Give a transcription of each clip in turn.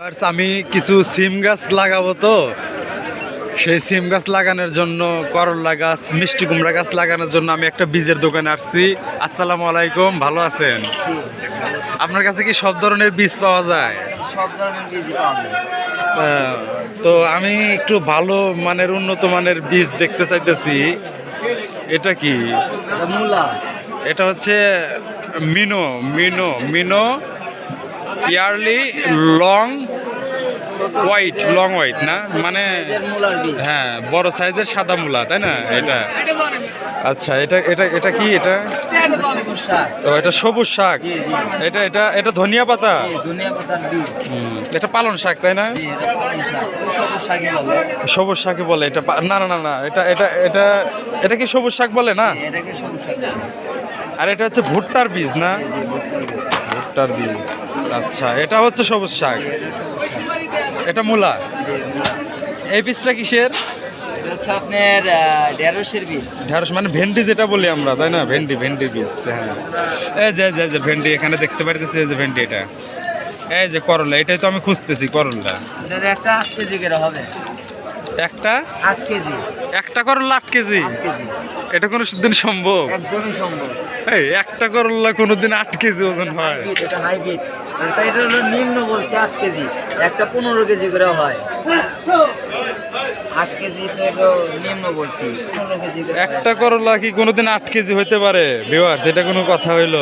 আমি কিছু সিম গাছ লাগাবো তো। সেই সিম গাছ লাগানোর জন্য করলা গাছ মিষ্টি কুমড়া গাছ লাগানোর জন্য আমি একটা বীজের দোকানে আসছি। আসসালামু আলাইকুম ভালো আছেন? আপনার কাছে কি সব ধরনের বীজ পাওয়া যায়? সব ধরনের বীজ পাওয়া যায়। তো আমি একটু ভালো মানের উন্নত মানের বীজ দেখতে চাইতেছি। এটা কি? এটা হচ্ছে মিনো মিনো মিনো early long white long white না? মানে হ্যাঁ বড় সাইজের সাদা মূলা তাই না? এটা। আচ্ছা এটা এটা এটা কি এটা? ও এটা সবুজ শাক। এটা এটা এটা ধনিয়া পাতা? এটা পালন শাক তাই না? সবুজ শাকই বলে। এটা না না না না এটা এটা এটা এটা কি সবুজ শাক বলে না? আর এটা হচ্ছে ভুট্টার বীজ না? ভুট্টার বীজ। আচ্ছা এটা হচ্ছে সবুজ শাক। এটা মূলা। এই বীজটা কিসের? আপনার ঢেঁড়সের বীজ। ঢেঁড়স মানে ভেন্ডি যেটা বলি আমরা তাই না? ভেন্ডি ভেন্ডি বীজ হ্যাঁ। এই যে যে যে ভেন্ডি এখানে দেখতে পারতেছি এই যে ভেন্ডি এটা। এই যে করলা এটাই তো আমি খুঁজতেছি করলা। একটা আট কেজি করে হবে। একটা? আট কেজি। একটা করলা আট কেজি? এটা কোনো দিন সম্ভব? একদমই সম্ভব। এই একটা করলা কোনোদিন আট কেজি ওজন হয়। এটা হাইব্রিড। এটা এটা হলো নিম্ন বলছে আট কেজি। একটা পনেরো কেজি করে হয়। আট কেজি নিম্ন বলছি। পনেরো কেজি একটা করলা কি কোনোদিন আট কেজি হতে পারে? ভিউয়ার্স এটা কোনো কথা হইল?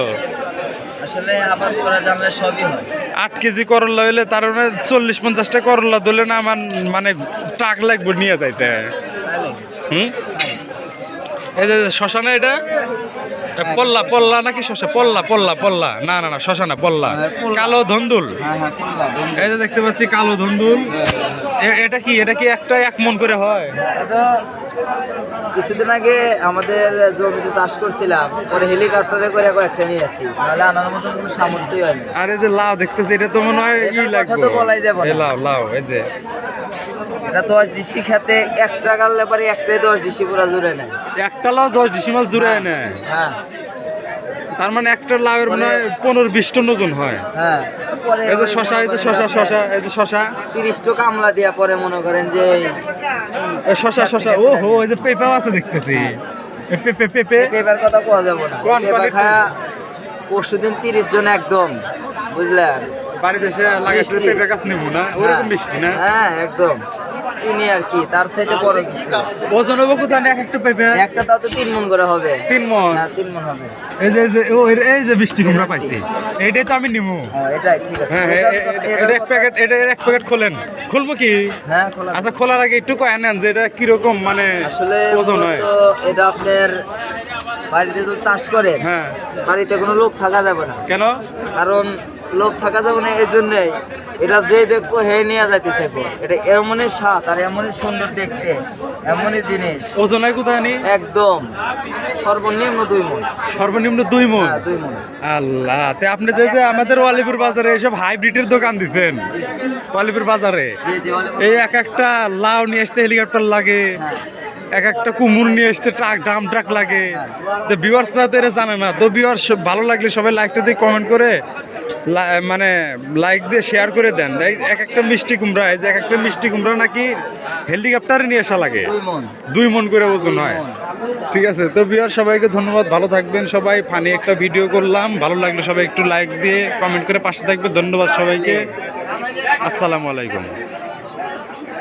আসলে আবাদ করা জানলে সবই হয়। আট কেজি করলা হইলে তার মানে চল্লিশ পঞ্চাশটা করলা ধরলে না আমার মানে টাক লাগবে নিয়ে যাইতে। হুম? এই যে শ্মশানে এটা? এটা পল্লা পল্লা নাকি শশা পল্লা পল্লা পল্লা। না না না শ্মশা না পল্লা। হ্যাঁ, কালো ধন্দুল। হ্যাঁ হ্যাঁ করলাম এই যে দেখতে পাচ্ছি কালো ধন্দুল। এটা কি? এটা কি একটা এক মন করে হয়? কিছুদিন আগে আমাদের জমিতে চাষ করছিলাম। পরে হেলিকপ্টারে করে কয়েকটা নিয়ে আসি। নাহলে আনার মতন কোনো সামর্থ্যই হয় না। আর এই যে লাউ দেখতেছি এটা তো মনে হয় ই লাগবে। বলাই যাবে লাউ লাউ এই যে। এটা দশ ডিসি খেতে এক টাকার লেপারে একটাই দশ ডিসি পুরা জুড়ে নেয়। একটা লাউ দশ ডিসিমাল জুড়ে নেয়। হ্যাঁ। তার মানে একটা লাউয়ের মনে হয় পনেরো বিশ টন ওজন হয়। হ্যাঁ এই যে শশা এই যে শশা শশা এই যে শশা। তিরিশ টাকা আমলা দিয়া পরে মনে করেন যে এই শশা শশা ও হো এই যে পেঁপেও আছে দেখতেছি। পেঁপে পেঁপে পেপার কথা কোয়া যাব না। পেপার খায়া পরশু দিন তিরিশ জন একদম বুঝলেন? বাড়িতে এসে লাগাইছে মিষ্টি। পেঁপে গাছ নেব না? ওরকম মিষ্টি না? হ্যাঁ একদম। চিনি আর কি তার বড় কিছু ওজন হব কোথায়? এক একটা পেঁপে? একটা তাও তো তিন মন করে হবে। তিন মন? হ্যাঁ তিন মন হবে। এই যে এই যে ও এই- যে মিষ্টি কুমড়া পাইছি এইটাই তো আমি নিবো হ্যাঁ এটাই ঠিক আছে। হ্যাঁ এটা এক প্যাকেট এটা এক প্যাকেট খোলেন। খুলবো কি? হ্যাঁ খোলা। আচ্ছা খোলার আগে একটু কয় নেন যে এটা কীরকম মানে আসলে ওজন হয়। এটা আপনার বাড়িতে তো চাষ করেন। হ্যাঁ। বাড়িতে কোনো লোক থাকা যাবে না। কেন? কারণ লোক থাকা যাবে না এই জন্যই। এটা যে দেখব হে নিয়ে যাইতে চাইব এটা এমনই স্বাদ আর এমনই সুন্দর দেখতে। এমনই জিনিস। ওজন হয় কোথায় নি? একদম। সর্বনিম্ন দুই মন। সর্বনিম্ন দুই মন? হ্যাঁ দুই মন। আল্লাহ তে আপনি যে যে আমাদের ওয়ালিপুর বাজারে এসব হাইব্রিডের দোকান দিছেন। ওয়ালিপুর বাজারে? এই এক একটা লাউ নিয়ে আসতে হেলিকপ্টার লাগে। হ্যাঁ। এক একটা কুমুর নিয়ে আসতে ট্রাক ড্রাম ট্রাক লাগে। তো ভিউয়ার্সরা তো এটা জানে না। তো ভিউয়ার্স ভালো লাগলে সবাই লাইকটা দিয়ে কমেন্ট করে। মানে লাইক দিয়ে শেয়ার করে দেন। এক একটা মিষ্টি কুমড়া এই যে এক একটা মিষ্টি কুমড়া নাকি হেলিকপ্টারে নিয়ে আসা লাগে। দুই মন। করে ওজন হয়। ঠিক আছে তো বিয়ার সবাইকে ধন্যবাদ ভালো থাকবেন সবাই। ফানি একটা ভিডিও করলাম ভালো লাগলে সবাই একটু লাইক দিয়ে কমেন্ট করে পাশে থাকবে। ধন্যবাদ সবাইকে। আসসালামু আলাইকুম।